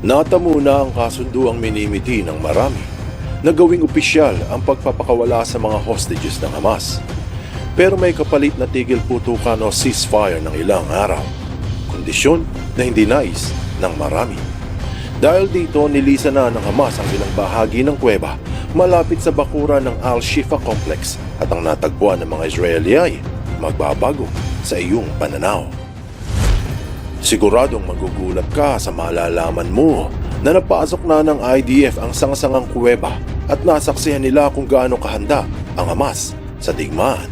Natamo na ang kasunduang minimiti ng marami na gawing opisyal ang pagpapakawala sa mga hostages ng Hamas. Pero may kapalit na tigil putukan o ceasefire ng ilang araw. Kondisyon na hindi nais ng marami. Dahil dito nilisa na ng Hamas ang ilang bahagi ng kuweba malapit sa bakuran ng Al-Shifa Complex at ang natagpuan ng mga Israeli ay magbabago sa iyong pananaw. Siguradong magugulat ka sa malalaman mo na napasok na ng IDF ang sangasangang kuweba at nasaksihan nila kung gaano kahanda ang Hamas sa digmaan.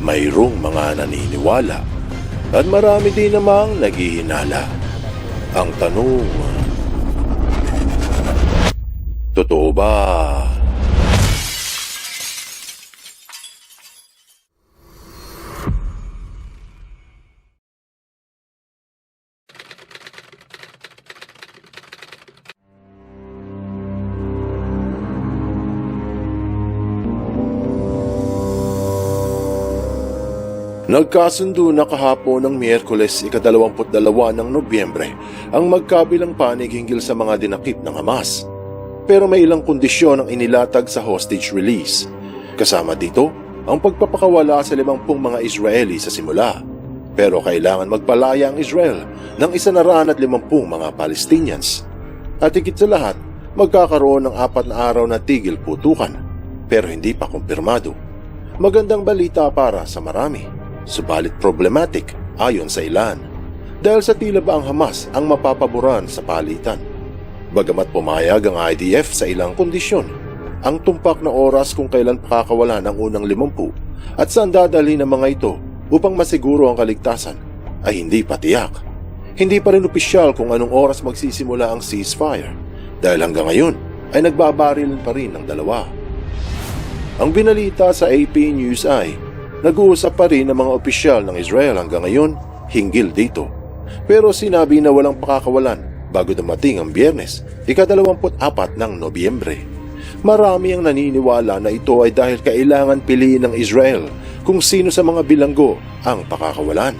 Mayroong mga naniniwala at marami din namang naghihinala. Ang tanong, totoo ba? Nagkasundo na kahapon ng Miyerkules ikadalawamput-dalawa ng Nobyembre ang magkabilang panig hinggil sa mga dinakip ng Hamas. Pero may ilang kondisyon ang inilatag sa hostage release. Kasama dito ang pagpapakawala sa limampung mga Israeli sa simula. Pero kailangan magpalaya ang Israel ng isa na raan at limampung mga Palestinians. At higit sa lahat, magkakaroon ng apat na araw na tigil putukan pero hindi pa kumpirmado. Magandang balita para sa marami, subalit problematic ayon sa ilan. Dahil sa tila ba ang Hamas ang mapapaboran sa palitan. Bagamat pumayag ang IDF sa ilang kondisyon, ang tumpak na oras kung kailan pakakawala ng unang limampu at saan dadalhin ang mga ito upang masiguro ang kaligtasan ay hindi pa tiyak. Hindi pa rin opisyal kung anong oras magsisimula ang ceasefire dahil hanggang ngayon ay nagbabaril pa rin ng dalawa. Ang binalita sa AP News ay nag-uusap pa rin ang mga opisyal ng Israel hanggang ngayon hinggil dito. Pero sinabi na walang pakakawalan bago dumating ang biyernes, ikadalawamput-apat ng Nobyembre. Marami ang naniniwala na ito ay dahil kailangan piliin ng Israel kung sino sa mga bilanggo ang pakakawalan.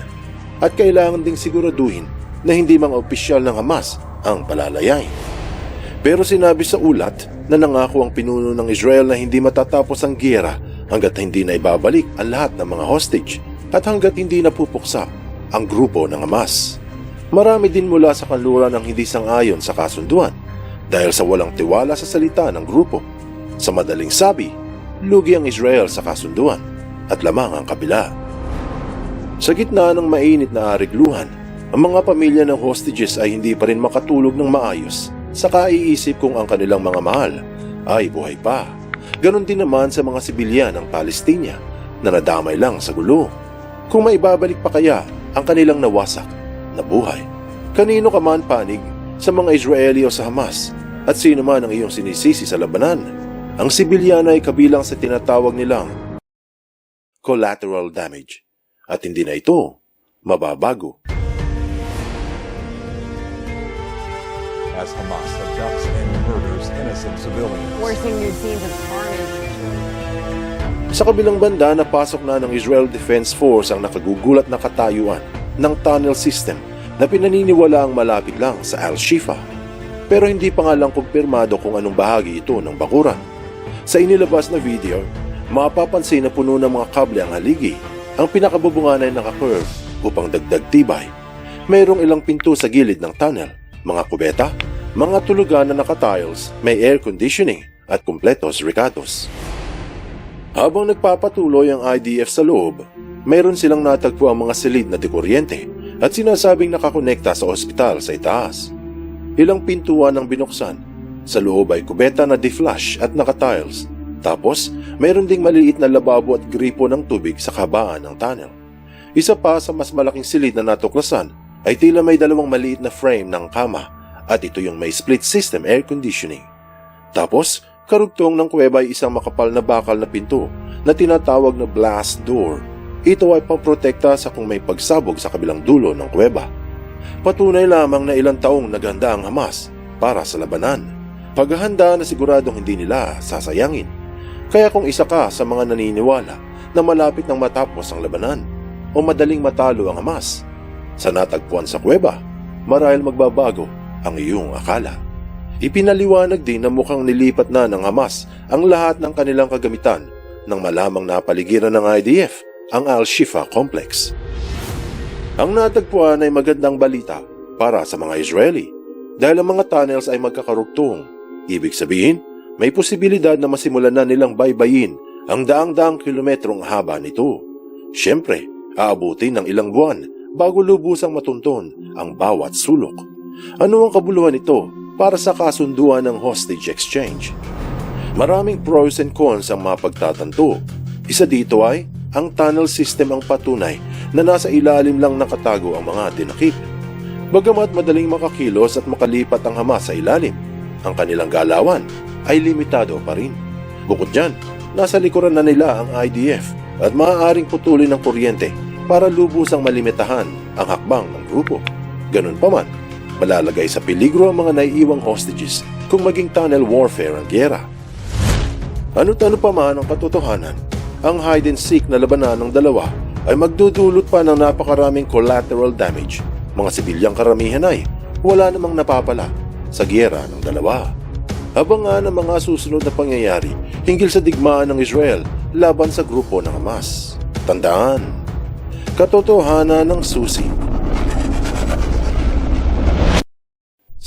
At kailangan ding siguraduhin na hindi mga opisyal ng Hamas ang palalayay. Pero sinabi sa ulat na nangako ang pinuno ng Israel na hindi matatapos ang giyera hanggat hindi na ibabalik ang lahat ng mga hostage at hanggat hindi napupuksa ang grupo ng Hamas. Marami din mula sa kanluran ang hindi sang-ayon sa kasunduan dahil sa walang tiwala sa salita ng grupo. Sa madaling sabi, lugi ang Israel sa kasunduan at lamang ang kabila. Sa gitna ng mainit na arigluhan, ang mga pamilya ng hostages ay hindi pa rin makatulog ng maayos sa kaiisip kung ang kanilang mga mahal ay buhay pa. Ganon din naman sa mga sibilyan ng Palestina na nadamay lang sa gulo. Kung maibabalik pa kaya ang kanilang nawasak na buhay. Kanino ka man panig sa mga Israeli o sa Hamas at sino man ang iyong sinisisi sa labanan. Ang sibilyan ay kabilang sa tinatawag nilang collateral damage at hindi na ito mababago. As Hamas abducts and murders innocent civilians. Seeing new scenes of carnage. Sa kabilang banda, napasok na ng Israel Defense Force ang nakagugulat na katayuan ng tunnel system na pinaniniwala ang malapit lang sa Al-Shifa. Pero hindi pa nga lang kumpirmado kung anong bahagi ito ng bakuran. Sa inilabas na video, mapapansin na puno ng mga kable ang haligi. Ang pinakabubungan ay naka-curve upang dagdag tibay. Mayroong ilang pinto sa gilid ng tunnel, mga kubeta, mga tulugan na naka-tiles, may air conditioning at kumpletos ricados. Habang nagpapatuloy ang IDF sa loob, mayroon silang natagpo ang mga silid na dekuryente at sinasabing nakakonekta sa ospital sa itaas. Ilang pintuan ang binuksan. Sa loob ay kubeta na deflash at naka-tiles. Tapos, mayroon ding maliit na lababo at gripo ng tubig sa kabaan ng tunnel. Isa pa sa mas malaking silid na natuklasan ay tila may dalawang maliit na frame ng kama at ito yung may split system air conditioning. Tapos, karugtong ng kuweba ay isang makapal na bakal na pinto na tinatawag na blast door. Ito ay pamprotekta sa kung may pagsabog sa kabilang dulo ng kuweba. Patunay lamang na ilang taong naghanda ang Hamas para sa labanan. Paghahanda na siguradong hindi nila sasayangin. Kaya kung isa ka sa mga naniniwala na malapit nang matapos ang labanan o madaling matalo ang Hamas, sa natagpuan sa kuweba, marahil magbabago ang iyong akala. Ipinaliwanag din na mukhang nilipat na ng Hamas ang lahat ng kanilang kagamitan nang malamang napaligiran ng IDF ang Al-Shifa Complex. Ang natagpuan ay magandang balita para sa mga Israeli dahil ang mga tunnels ay magkakarugtong. Ibig sabihin, may posibilidad na masimulan na nilang baybayin ang daang-daang kilometrong haba nito. Siyempre, aabutin ng ilang buwan bago lubusang matunton ang bawat sulok. Ano ang kabuluhan nito para sa kasunduan ng hostage exchange? Maraming pros and cons ang mapagtatanto. Isa dito ay ang tunnel system ang patunay na nasa ilalim lang nakatago ang mga dinakip. Bagamat madaling makakilos at makalipat ang Hamas sa ilalim, ang kanilang galawan ay limitado pa rin. Bukod dyan, nasa likuran na nila ang IDF at maaaring putulin ng kuryente para lubusang malimitahan ang hakbang ng grupo. Ganun pa man, malalagay sa peligro ang mga naiiwang hostages kung maging tunnel warfare ang gyera. Ano't ano pa man ang katotohanan, ang hide and seek na labanan ng dalawa ay magdudulot pa ng napakaraming collateral damage. Mga sibilyang karamihan ay wala namang napapala sa gyera ng dalawa. Abangan ang mga susunod na pangyayari hinggil sa digmaan ng Israel laban sa grupo ng Hamas. Tandaan, katotohanan ng susi.